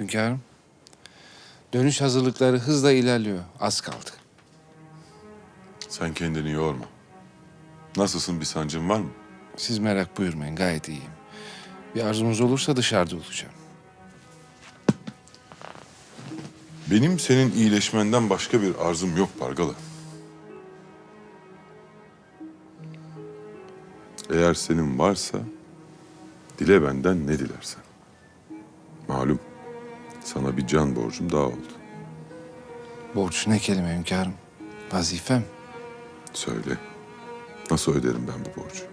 Hünkârım. Dönüş hazırlıkları hızla ilerliyor. Az kaldı. Sen kendini yorma. Nasılsın bir sancın var mı? Siz merak buyurmayın. Gayet iyiyim. Bir arzunuz olursa dışarıda olacağım. Benim senin iyileşmenden başka bir arzum yok Pargalı. Eğer senin varsa dile benden ne dilersen. Malum sana bir can borcum daha oldu. Borç ne kelime hünkârım? Vazifem. Söyle. Nasıl öderim ben bu borcu?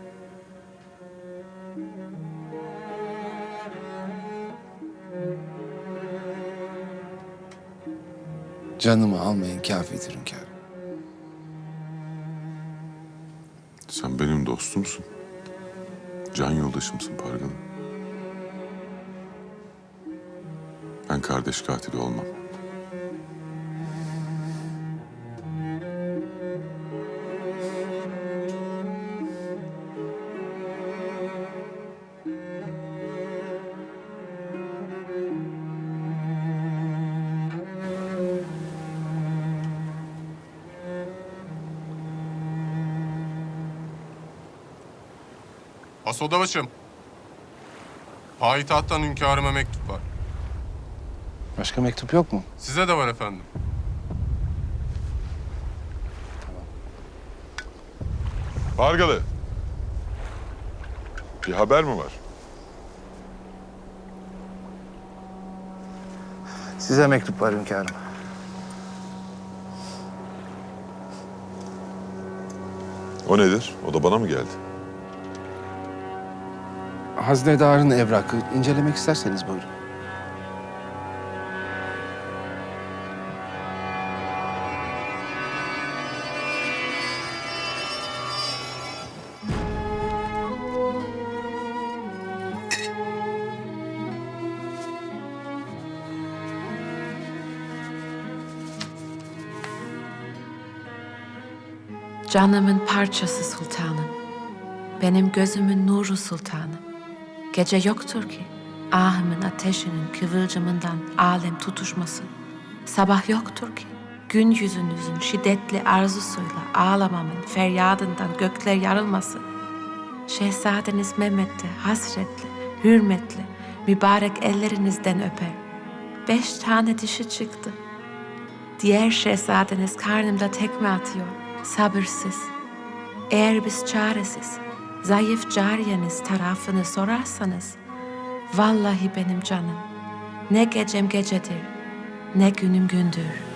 Canımı almayın kafidir hünkârım. Sen benim dostumsun. Can yoldaşımsın Pargalı. Ben kardeş katili olmam. Has odabaşım. Payitahttan hünkârıma mektup var. Başka mektup yok mu? Size de var efendim. Pargalı. Bir haber mi var? Size mektup var hünkârım. O nedir? O da bana mı geldi? Haznedarın evrakı incelemek isterseniz buyurun. Canımın parçası sultanım. Benim gözümün nuru sultanım. Gece yoktur ki ahımın ateşinin kıvılcımından alem tutuşmasın. Sabah yoktur ki gün yüzünüzün şiddetli arzusuyla ağlamamın feryadından gökler yarılmasın. Şehzadeniz Mehmet'te hasretli, hürmetli, mübarek ellerinizden öper. Beş tane dişi çıktı. Diğer şehzadeniz karnımda tekme atıyor, sabırsız. Eğer biz çaresiz, zayıf cariyeniz tarafını sorarsanız, vallahi benim canım, ne gecem gecedir, ne günüm gündür.